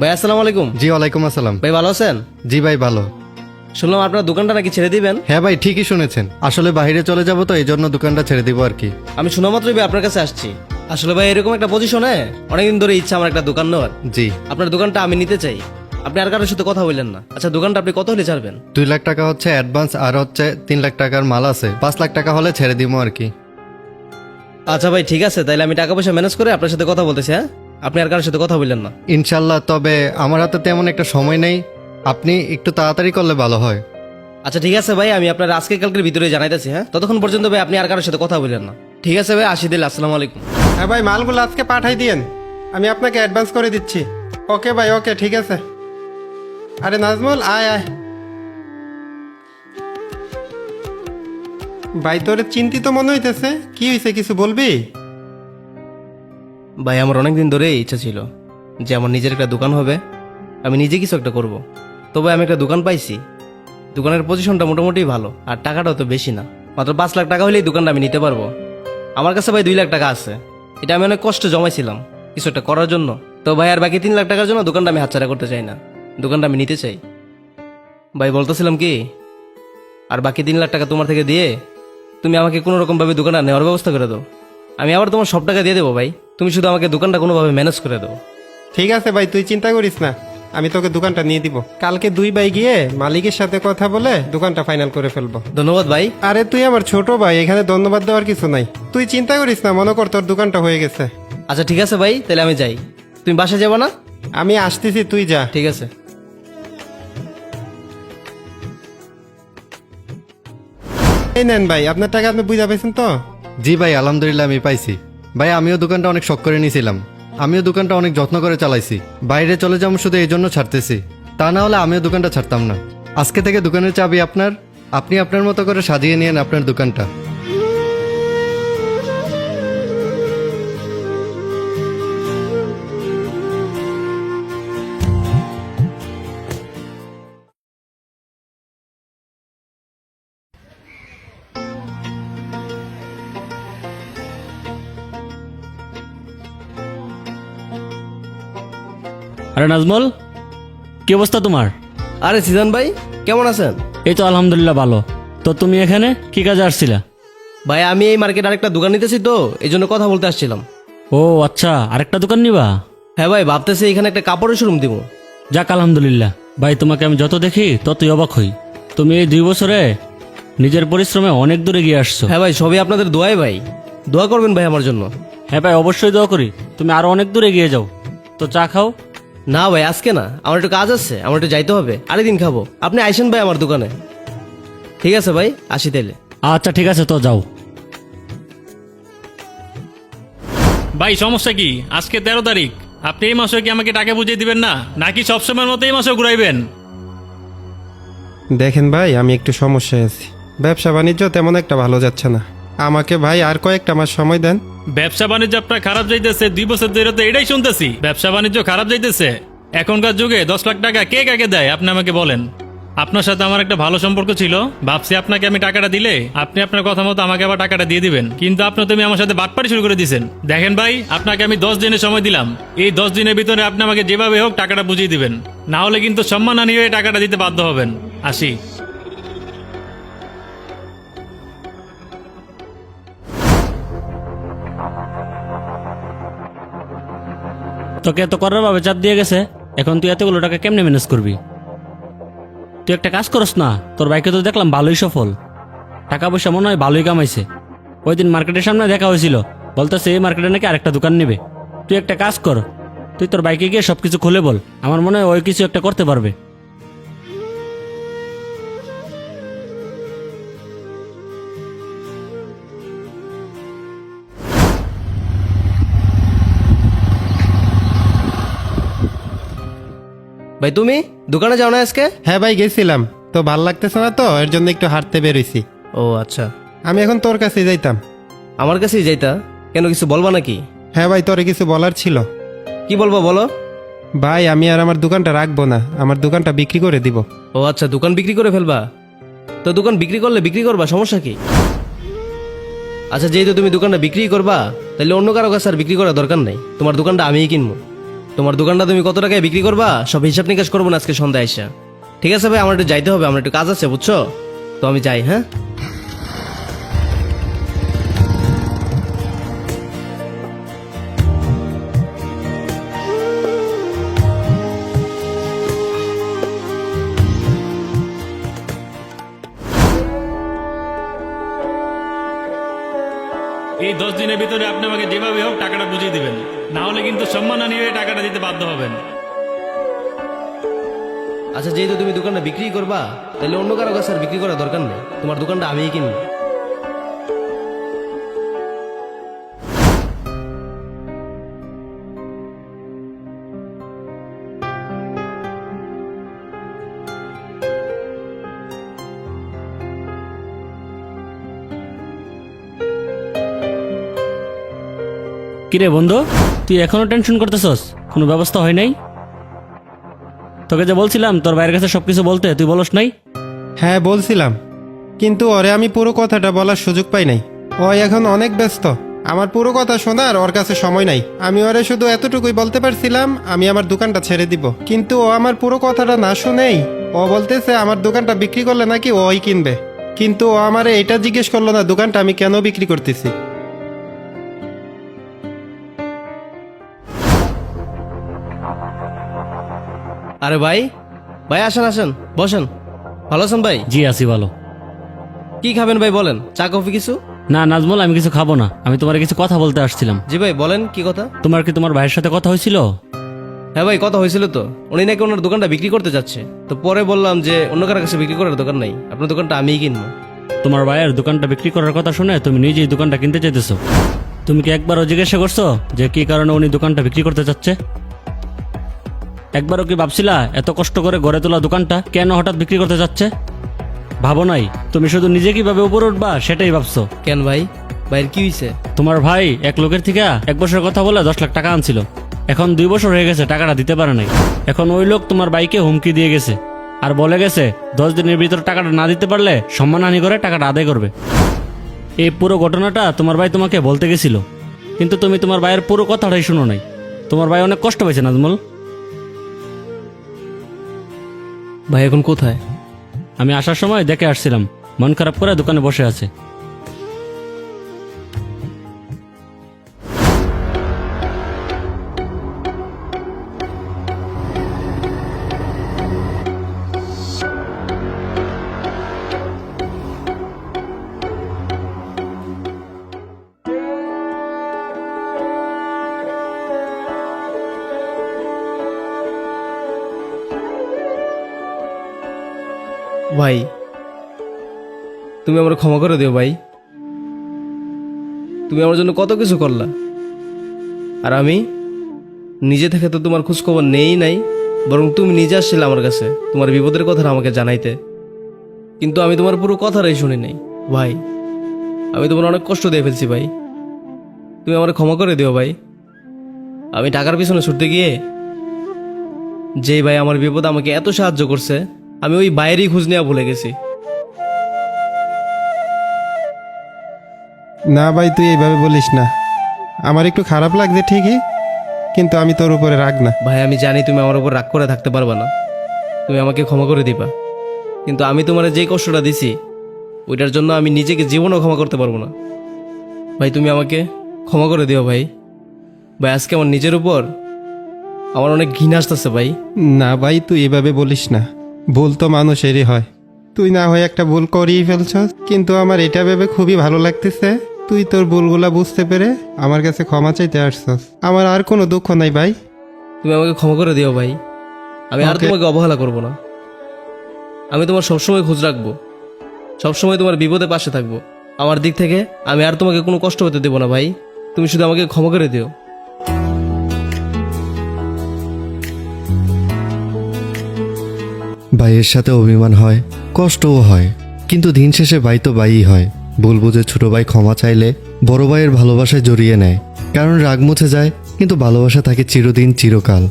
ভাই আসসালামু আলাইকুম। জি ওয়ালাইকুম আসসালাম। ভাই ভালো আছেন? জি ভাই ভালো। শুনলাম আপনার দোকানটা নাকি ছেড়ে দিবেন? হ্যাঁ ভাই ঠিকই শুনেছেন। আসলে বাইরে চলে যাব তো এই জন্য দোকানটা ছেড়ে দিব আর কি। আমি শোনা মাত্রই ভাই আপনার কাছে আসছি। আসলে ভাই এরকম একটা পজিশনে অনেকদিন ধরে ইচ্ছা আমার একটা দোকান নেওয়ার। জি। আপনার দোকানটা আমি নিতে চাই। আপনি আর কারোর সাথে কথা বললেন না। আচ্ছা দোকানটা আপনি কত হলে ছাড়বেন? দুই লাখ টাকা হচ্ছে অ্যাডভান্স আর হচ্ছে তিন লাখ টাকার মাল আছে। পাঁচ লাখ টাকা হলে ছেড়ে দিব আর কি। আচ্ছা ভাই ঠিক আছে। তাইলে আমি টাকা পয়সা ম্যানেজ করে আপনার সাথে কথা বলতেছি হ্যাঁ? আপনি আর কারোর সাথে কথা বললেন না। ইনশাল্লাহ তবে আমার হাতে তেমন একটা সময় নেই। আপনি একটু তাড়াতাড়ি করলে ভালো হয়। আচ্ছা ঠিক আছে ভাই আমি আপনার আজকে কালকের ভিতরে জানাইতেছি হ্যাঁ? ততক্ষণ পর্যন্ত ভাই আপনি আর কারোর সাথে কথা বললেন না। ঠিক আছে ভাই আসি দিল আসসালামু আলাইকুম। হ্যাঁ ভাই মালগুলো আজকে পাঠাই দিয়েন। আমি আপনাকে অ্যাডভান্স করে দিচ্ছি। ওকে ভাই ওকে ঠিক আছে। আরে নাজমুল আয় আয়। ভাই তোর চিন্তিত মনে হইতেছে। কি হয়েছে কিছু বলবি? ভাই, আমার অনেকদিন ধরে ইচ্ছা ছিল যে আমার নিজের একটা দোকান হবে। আমি নিজে কিছু একটা করব। তবে আমি একটা দোকান পাইছি। দোকানের পজিশনটা মোটামুটি ভালো, আর টাকাটাও তো বেশি না। মাত্র পাঁচ লাখ টাকা হলেই দোকানটা আমি নিতে পারব। আমার কাছে ভাই দুই লাখ টাকা আছে। এটা আমি অনেক কষ্ট জমাইছিলাম কিছু একটা করার জন্য। তো ভাই, আর বাকি তিন লাখ টাকার জন্য দোকানটা আমি হাতছাড়া করতে চাই না। দোকানটা আমি নিতে চাই। ভাই, বলতেছিলাম কি, আর বাকি তিন লাখ টাকা তোমার থেকে দিয়ে তুমি আমাকে কোনো রকম ভাবে দোকানটা নেওয়ার ব্যবস্থা করে দাও। আমি আবার তোমার সব টাকা দিয়ে দেবো ভাই। তুমি শুধু আমাকে দোকানটা কোনোভাবে ম্যানেজ করে দাও। ঠিক আছে ভাই তুই চিন্তা করিস না। আমি তোকে দোকানটা নিয়ে দিব। কালকে দুই ভাই গিয়ে মালিকের সাথে কথা বলে দোকানটা ফাইনাল করে ফেলব। ধন্যবাদ ভাই। আরে তুই আমার ছোট ভাই এখানে ধন্যবাদ দেওয়ার কিছু নাই। তুই চিন্তা করিস না মনে কর তোর দোকানটা হয়ে গেছে। আচ্ছা ঠিক আছে ভাই তাহলে আমি যাই। তুমি বাসায় যাব না? আমি আসতেছি তুই যা। ঠিক আছে। এই নেন ভাই আপনার টাকা আপনি বুঝা পেয়েছেন তো? জি ভাই আলহামদুলিল্লাহ আমি পাইছি। ভাই, আমিও দোকানটা অনেক শখ করে নিয়েছিলাম আমিও দোকানটা অনেক যত্ন করে চালাইছি। বাইরে চলে যাব শুধু এই জন্য ছাড়তেছি। তা না হলে আমিও দোকানটা ছাড়তাম না। আজকে থেকে দোকানের চাবি আপনার, আপনি আপনার মতো করে সাজিয়ে নিয়েন আপনার দোকানটা। আরে নাজমল কি অবস্থা তোমার? আরে সিজন ভাই কেমন আছেন? এই তো আলহামদুলিল্লাহ ভালো। তো তুমি এখানে কি কাজে আসছিলা? ভাই আমি এই মার্কেটে আরেকটা দোকান নিতেছি তো এই জন্য কথা বলতে আসছিলাম। ও আচ্ছা আরেকটা দোকান নিবা? হ্যাঁ ভাই ভাবতেছি এখানে একটা কাপড়ের শোরুম দিব। যাক আলহামদুলিল্লাহ। ভাই তোমাকে আমি যত দেখি ততই অবাক হই। তুমি এই দুই বছরে নিজের পরিশ্রমে অনেক দূরে গিয়ে আসছো। হ্যাঁ ভাই সবই আপনাদের দোয়াই ভাই। দোয়া করবেন ভাই আমার জন্য। হ্যাঁ ভাই অবশ্যই দোয়া করি। তুমি আরও অনেক দূরে গিয়ে যাও। তো চা খাও। না ভাই আজকে না। আমার একটু কাজ আছে আমার একটু যাইতে হবে। আরেকদিন খাব। আপনি আইসেন ভাই আমার দোকানে। ঠিক আছে ভাই আসি তাইলে। আচ্ছা ঠিক আছে তো যাও। ভাই সমস্যা কি? আজকে তেরো তারিখ। আপনি এই মাসে কি আমাকে টাকা বুঝিয়ে দিবেন না? নাকি সবসময়ের মতো এই মাসে ঘুরাইবেন? দেখেন ভাই আমি একটু সমস্যায় আছি। ব্যবসা বাণিজ্য তেমন একটা ভালো যাচ্ছে না। আমাকে ভাই আর কয়েকটা মাস সময় দেন। ব্যবসা বাণিজ্য আপনার খারাপ যাইতেছে, দুই বছর ধরে তো এটাই শুনতেছি। ব্যবসা বাণিজ্য খারাপ যাইতেছে। এখনকার যুগে দশ লাখ টাকা কে কাকে দেয়, আপনি আমাকে বলেন। আপনার সাথে আমার একটা ভালো সম্পর্ক ছিল। ভাবছি আপনাকে আমি টাকাটা দিলে আপনি আপনার কথা মতো আমাকে আবার টাকাটা দিয়ে দিবেন। কিন্তু আপনি তুমি আমার সাথে বাটপাড়ি শুরু করে দিয়েছেন। দেখেন ভাই, আপনাকে আমি দশ দিনের সময় দিলাম। এই দশ দিনের ভিতরে আপনি আমাকে যেভাবে হোক টাকাটা বুঝিয়ে দিবেন। না হলে কিন্তু সম্মানহানি হয়ে টাকাটা দিতে বাধ্য হবেন। আসি। তোকে এত করার ভাবে চাপ দিয়ে গেছে, এখন তুই এতগুলো টাকা কেমনে ম্যানেজ করবি? তুই একটা কাজ করস না, তোর বাইকে তো দেখলাম ভালোই সফল। টাকা পয়সা মনে হয় ভালোই কামাইছে। ওই দিন মার্কেটের সামনে দেখা হয়েছিল, বলতেছে এই মার্কেটে নাকি আরেকটা দোকান নেবে। তুই একটা কাজ কর, তুই তোর বাইকে গিয়ে সব কিছু খুলে বল, আমার মনে হয় ওই কিছু একটা করতে পারবে। ভাই তুমি দোকানে যাও না আজকে? হ্যাঁ ভাই গেছিলাম। তো ভালো লাগতেছে না তো এর জন্য একটু হাঁটতে বেরোইছি। ও আচ্ছা। আমি এখন তোর কাছে যাইতাম। আমার কাছেই যাইতা? কেন কিছু বলবা নাকি? হ্যাঁ ভাই তোরে কিছু বলার ছিল। কি বলব বলো? ভাই আমি আর আমার দোকানটা রাখব না। আমার দোকানটা বিক্রি করে দিব। ও আচ্ছা দোকান বিক্রি করে ফেলবা? তো দোকান বিক্রি করলে বিক্রি করবা সমস্যা কি? আচ্ছা যেহেতু তুমি দোকানটা বিক্রি করবা তাহলে অন্য কারও কাছে আর বিক্রি করার দরকার নাই। তোমার দোকানটা আমিই কিনবো। তোমার দোকানটা তুমি কত টাকায় বিক্রি করবা? সব হিসাব নিকাশ করব না আজকে সন্ধ্যায় এসে। ঠিক আছে ভাই, আমার একটু যাইতে হবে, আমার একটু কাজ আছে, বুঝছ? তো আমি যাই হ্যাঁ? এই দশ দিনের ভিতরে আপনি আমাকে যেভাবে হোক টাকাটা বুঝিয়ে দিবেন। না হলে কিন্তু সম্মান না নিয়ে টাকাটা দিতে বাধ্য হবেন। আচ্ছা যেহেতু তুমি দোকানটা বিক্রি করবা, তাহলে অন্য কারও কাছে আর বিক্রি করার দরকার নেই। তোমার দোকানটা আমিই কিনবো। কিরে বন্ধু, তুই এখনও টেনশন করতেছস? কোনো ব্যবস্থা হয় নাই? তোকে যে বলছিলাম, তোর বাইরের কাছে সবকিছু বলতে, তুই বলস নাই? হ্যাঁ বলছিলাম। কিন্তু ওরে আমি পুরো কথাটা বলার সুযোগ পাই নাই। ও এখন অনেক ব্যস্ত। আমার পুরো কথা শোনার ওর কাছে সময় নাই। আমি ওরে শুধু এতটুকুই বলতে পারছিলাম, আমি আমার দোকানটা ছেড়ে দিব। কিন্তু ও আমার পুরো কথাটা না শুনেই, ও বলতেছে আমার দোকানটা বিক্রি করলে নাকি ওই কিনবে। কিন্তু ও আমারে এটা জিজ্ঞেস করল না, দোকানটা আমি কেন বিক্রি করতেছি? আরে ভাই ভাই আসেন আসেন বসেন। ভালো আছেন ভাই? জি আসি ভালো। কি খাবেন ভাই বলেন? চা কফি কিছু? না নাজমল আমি কিছু খাব না। আমি তোমার কিছু কথা বলতে আসছিলাম। জি ভাই বলেন কি কথা? তোমার কি তোমার ভাইয়ের সাথে কথা হয়েছিল? হ্যাঁ ভাই কথা হয়েছিল তো। উনি নাকি ওনার দোকানটা বিক্রি করতে যাচ্ছে। তো পরে বললাম যে অন্য কারও কাছে বিক্রি করার দোকান নাই। আপনার দোকানটা আমিই কিনবো। তোমার ভাইয়ের দোকানটা বিক্রি করার কথা শুনে তুমি নিজেই দোকানটা কিনতে চাইতেছো। তুমি কি একবারও জিজ্ঞাসা করছ যে কি কারণে উনি দোকানটা বিক্রি করতে চাচ্ছে? একবারও কি ভাবছিলা এত কষ্ট করে গড়ে তোলা দোকানটা? কেন হঠাৎ বিক্রি করতে যাচ্ছে? ভাবো নাই তুমি শুধু নিজে কীভাবে উপরে উঠবা সেটাই ভাবছ। কেন ভাই? ভাইয়ের কি হয়েছে তোমার ভাই এক লোকের থেকে এক বছরের কথা বলে দশ লাখ টাকা আনছিল। এখন দুই বছর হয়ে গেছে টাকাটা দিতে পারে নাই। এখন ওই লোক তোমার বাইকে হুমকি দিয়ে গেছে। আর বলে গেছে দশ দিনের ভিতর টাকাটা না দিতে পারলে সম্মানহানি করে টাকাটা আদায় করবে। এই পুরো ঘটনাটা তোমার ভাই তোমাকে বলতে গেছিল। কিন্তু তুমি তোমার ভাইয়ের পুরো কথাটাই শুনো নাই। তোমার ভাই অনেক কষ্ট পেয়েছে নাজমল। ভাই এখন কোথায়? আমি আসার সময় দেখে আসছিলাম। মন খারাপ করে দোকানে বসে আছে। ভাই। তুমি আমার ক্ষমা করে দিও ভাই। তুমি আমার জন্য কত কিছু করলা। আর আমি নিজে থেকে তো তোমার খোঁজখবর নেই নাই, বরং তুমি নিজে আসছিলে আমার কাছে তোমার বিপদের কথা আমাকে জানাইতে। কিন্তু আমি তোমার পুরো কথাটাই শুনি নাই। ভাই, আমি তোমার অনেক কষ্ট দিয়ে ফেলছি ভাই। তুমি আমার ক্ষমা করে দিও ভাই। আমি টাকার পিছনে ছুটতে গিয়ে যেই ভাই আমার বিপদ আমাকে এত সাহায্য করছে আমি ওই বাইরেই খোঁজ নেওয়া ভুলে গেছি। না ভাই তুই এইভাবে বলিস না। আমার একটু খারাপ লাগছে ঠিকই কিন্তু আমি তোর উপরে রাগ না। ভাই আমি জানি তুমি আমার উপর রাগ করে থাকতে পারবা না। তুমি আমাকে ক্ষমা করে দিবা। কিন্তু আমি তোমার যে কষ্টটা দিছি ওইটার জন্য আমি নিজেকে জীবনও ক্ষমা করতে পারব না। ভাই তুমি আমাকে ক্ষমা করে দিও ভাই। ভাই আজকে আমার নিজের উপর আমার অনেক ঘৃণা আসতেছে ভাই। না ভাই তুই এভাবে বলিস না। ভুল তো মানুষেরই হয়। তুই না হয় একটা ভুল করিয়ে ফেলছস কিন্তু আমার এটা ভেবে খুবই ভালো লাগতেছে। তুই তোর ভুলগুলা বুঝতে পেরে আমার কাছে ক্ষমা চাইতে আসছস। আমার আর কোনো দুঃখ নাই ভাই। তুমি আমাকে ক্ষমা করে দিও ভাই। আমি আর তোমাকে অবহেলা করব না। আমি তোমার সবসময় খোঁজ রাখব। সবসময় তোমার বিপদে পাশে থাকব। আমার দিক থেকে আমি আর তোমাকে কোনো কষ্ট হতে দেবো না ভাই। তুমি শুধু আমাকে ক্ষমা করে দিও। ভাইয়ের সাথে অভিমান হয়, কষ্টও হয়, কিন্তু দিন শেষে ভাই তো ভাইই হয়। ভুল বুঝে ছোট ভাই ক্ষমা চাইলে বড় ভাইয়ের ভালোবাসায় জড়িয়ে নেয়, কারণ রাগ মুছে যায়, কিন্তু ভালোবাসা থাকে চিরদিন, চিরকাল।